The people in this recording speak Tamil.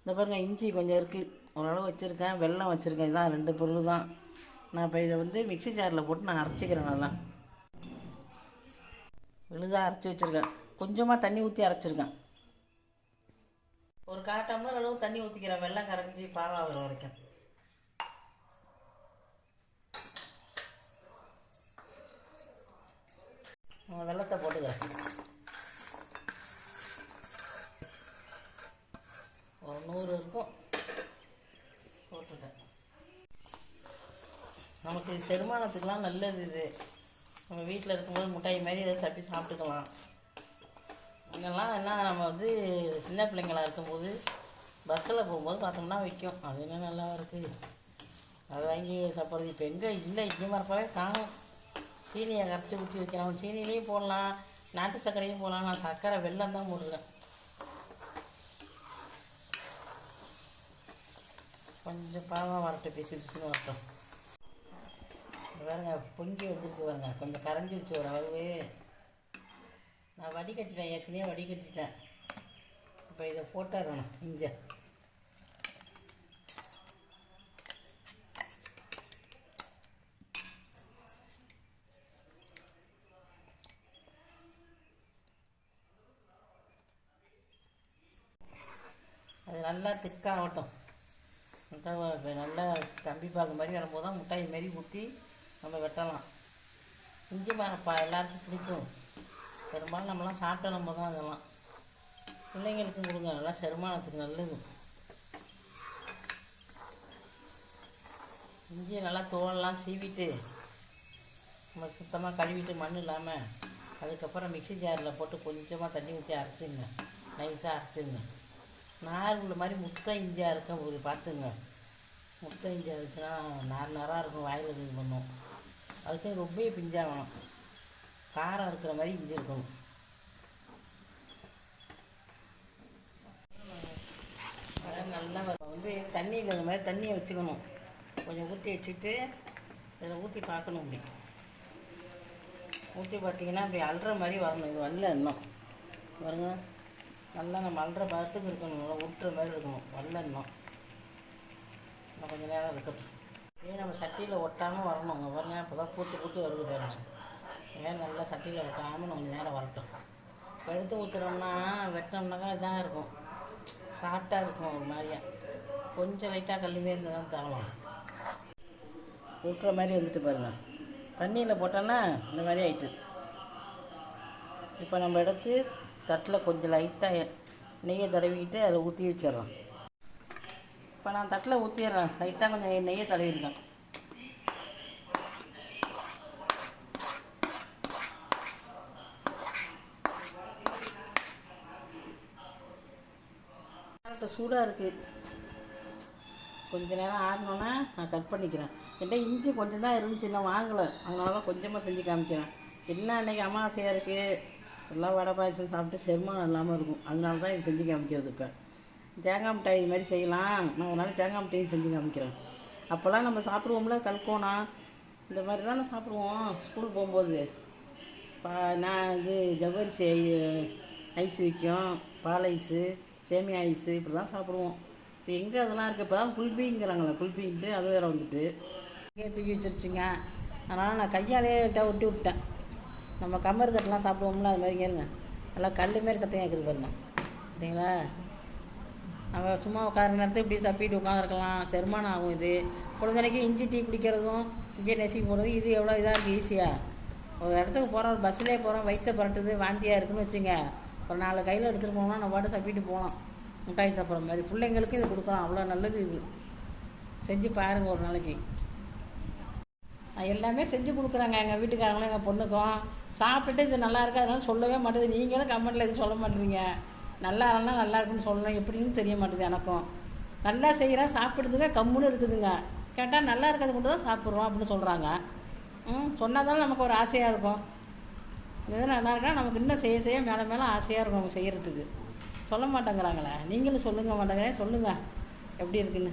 இந்த பாருங்க இஞ்சி கொஞ்சம் இருக்குது ஓரளவு வச்சுருக்கேன். வெல்லம் வச்சுருக்கேன். இதான் ரெண்டு பொருள் தான். நான் இப்போ இதை வந்து மிக்ஸி ஜாரில் போட்டு நான் அரைச்சிக்கிறேன் நல்லா. விழுதாக அரைச்சி வச்சுருக்கேன். கொஞ்சமாக தண்ணி ஊற்றி அரைச்சிருக்கேன். ஒரு கால் டம்ளர் அளவு தண்ணி ஊற்றிக்கிறேன் வெள்ளம் கரைஞ்சி பாலாகிற வரைக்கும். ஒரு நூறு இருக்கும். போட்டுட்டேன். நமக்கு இது செரிமானத்துக்கெலாம் நல்லது இது. நம்ம வீட்டில் இருக்கும்போது மிட்டாய் மாதிரி இதை சப்பி சாப்பிட்டுக்கலாம். இதெல்லாம் என்ன நம்ம வந்து சின்ன பிள்ளைங்களா இருக்கும்போது பஸ்ஸில் போகும்போது பார்த்தோம்னா விற்கும். அது என்ன நல்லா இருக்குது அதை வாங்கி சாப்பிட்றது. இப்போ எங்கே இல்லை இங்கே மரப்பாவே காணும். சீனியை கரைச்சி ஊற்றி வைக்கிறோம் சீனிலையும் போடலாம். நாட்டு சர்க்கரையும் போடலாம். நான் சர்க்கரை வெல்லம் தான் போடுறேன் கொஞ்சம் பாவம் வரட்டும் பிசு பிசுன்னு வரட்டும். பாருங்க பொங்கி வந்துருக்கு பாருங்க. கொஞ்சம் கரைஞ்சிருச்சு ஒரு அளவு நான் வடிகட்டிட்டேன் ஏற்கனவே வடிகட்டிட்டேன் இப்போ இதை போட்டுறணும் இஞ்ச. அது நல்லா திக்காகட்டும். முட்டை நல்லா கம்பி பாகு மாதிரி வரும்போது தான் முட்டாய் மாரி ஊற்றி நம்ம வெட்டலாம். இஞ்சி மரப்பா எல்லாருக்கும் பிடிக்கும். பெரும்பாலும் நம்மலாம் சாப்பிட்ட நம்ம தான் அதெல்லாம். பிள்ளைங்களுக்கும் கொடுங்க நல்லா செருமானத்துக்கு நல்லது. இஞ்சி நல்லா தோலெல்லாம் சீவிட்டு நம்ம சுத்தமாக கழுவிட்டு மண் இல்லாமல் அதுக்கப்புறம் மிக்ஸி ஜாரில் போட்டு கொஞ்சமாக தண்ணி ஊற்றி அரைச்சிங்க. நைஸாக அரைச்சிங்க. நார் மாதிரி முத்தம் இஞ்சியாக இருக்க போது பார்த்துங்க. முத்தம் இஞ்சியாக இருந்துச்சுன்னா நார் நாராக இருக்கும் வாயில் இது பண்ணும். அதுக்கு ரொம்ப பிஞ்சாக வேணும். காரம் இருக்கிற மாதிரி இஞ்சி இருக்கணும். நல்லா வரும். வந்து தண்ணி இல்லாத மாதிரி தண்ணியை வச்சுக்கணும். கொஞ்சம் ஊற்றி வச்சுட்டு இதில் ஊற்றி பார்க்கணும் அப்படி ஊற்றி பார்த்தீங்கன்னா அப்படி அல்ற மாதிரி வரணும் இது வரல இன்னும். வருங்க நல்லா நம்ம அல்ற பதத்துக்கு இருக்கணும் நல்லா உருட்டுற மாதிரி இருக்கணும் வல்லணும் இன்னும் கொஞ்சம் நேரம் இருக்கட்டும். இதே நம்ம சட்டியில் ஒட்டாமல் வரணும். அங்கே பாருங்க அப்போ தான் பூத்து பூத்து வருது பாருங்க. ஏன் நல்லா சட்டியில் ஒட்டாமல் கொஞ்சம் நேரம் வரட்டும். இப்போ எடுத்து ஊற்றுறோம்னா வெட்டினோம்னாக்கா இதாக இருக்கும். சாஃப்டாக இருக்கும் ஒரு மாதிரியா. கொஞ்சம் லைட்டாக கல்லுமே இருந்து தான் தரலாம். ஊட்டுற மாதிரி வந்துட்டு பாருங்க. தண்ணியில் போட்டோன்னா இந்த மாதிரி ஆயிட்டு. இப்போ நம்ம எடுத்து தட்டில் கொஞ்சம் லைட்டாக நெய்யை தடவிக்கிட்டு அதில் ஊற்றி வச்சிடுறோம். இப்போ நான் தட்டில் ஊற்றிடுறேன். லைட்டாக கொஞ்சம் நெய்யை தடவிருக்கேன் சூடாக இருக்குது கொஞ்ச நேரம் ஆடணுன்னா நான் கட் பண்ணிக்கிறேன். என்கிட்ட இஞ்சி கொஞ்சம் தான் இருந்துச்சு இன்னும் வாங்கலை. அதனால தான் கொஞ்சமாக செஞ்சு காமிக்கிறேன். என்ன அன்றைக்கி அமாவாசையாக இருக்குது எல்லாம் வடை பாயசம் சாப்பிட்டு செரிமானம் இல்லாமல் இருக்கும். அதனால தான் இது செஞ்சு காமிக்கிறது இப்போ. தேங்காய் மிட்டாய் இது மாதிரி செய்யலாம். நான் ஒரு நாள் தேங்காய் மிட்டாயும் செஞ்சு காமிக்கிறேன். அப்போல்லாம் நம்ம சாப்பிடுவோம்ல கல்கோனா. இந்த மாதிரி தானே சாப்பிடுவோம். ஸ்கூல் போகும்போது. பா நான் இது ஜவ்வரிசி ஐஸ் விற்கும். பால் ஐஸு சேமியா ஐஸு இப்படி தான் சாப்பிடுவோம். இப்போ எங்கே அதெல்லாம் இருக்குது இப்போ தான் குல்பிங்கிறாங்களே. குல்பின்ட்டு அது வேறு வந்துட்டு. இங்கே தூக்கி வச்சிருச்சுங்க. அதனால் நான் கையாலே விட்டா ஒட்டி விட்டேன். நம்ம கம்மர் கட்டெலாம் சாப்பிடுவோம்ல அது மாதிரி கேளுங்க. நல்லா கல் மாரி கத்தையும் இருக்குது பாருங்க. சரிங்களா? நம்ம சும்மா உட்கார நேரத்தை இப்படி சப்பிட்டு உட்காந்துருக்கலாம் செரிமானம் ஆகும் இது. பொழுதுனைக்கு இஞ்சி டீ குடிக்கிறதும் இஞ்சி நெசிக்கு போகிறதும் இது எவ்வளோ இதாக இருக்குது ஈஸியாக ஒரு இடத்துக்கு போகிறோம் ஒரு பஸ்ஸிலே போகிறோம் வயிற்ற பரட்டுது வாந்தியாக இருக்குன்னு வச்சுங்க. ஒரு நாலு கையில் எடுத்துகிட்டு போனோம்னா நம்ம பாட்டு சப்பிட்டு போகலாம். மிட்டாய் சாப்பிட்ற மாதிரி. பிள்ளைங்களுக்கும் இது கொடுக்கலாம். அவ்வளோ நல்லது இது. செஞ்சு பாருங்கள் ஒரு நாளைக்கு. எல்லாமே செஞ்சு கொடுக்குறாங்க. எங்கள் வீட்டுக்காரங்களும் எங்கள் பொண்ணுக்கும். சாப்பிட்டுட்டு இது நல்லா இருக்கா? அதனால சொல்லவே மாட்டேது. நீங்களும் கமெண்ட்டில் எதுவும் சொல்ல மாட்டேறீங்க. நல்லா இல்லைன்னா நல்லா இருக்குன்னு சொல்லணும். எப்படின்னு தெரிய மாட்டேது எனக்கும். நல்லா செய்கிறேன் சாப்பிடுதுங்க கம்முன்னு இருக்குதுங்க. கேட்டால் நல்லா இருக்கிறது கொண்டு தான் சாப்பிட்றோம் அப்படின்னு சொல்கிறாங்க ம் சொன்னால் நமக்கு ஒரு ஆசையாக இருக்கும். இது நல்லா இருக்கா? நமக்கு இன்னும் செய்ய செய்ய மேலே மேலே ஆசையாக இருக்கும் அவங்க செய்கிறதுக்கு சொல்ல மாட்டேங்கிறாங்களே. நீங்களும் சொல்லுங்க மாட்டேங்கிறேன். சொல்லுங்கள் எப்படி இருக்குன்னு.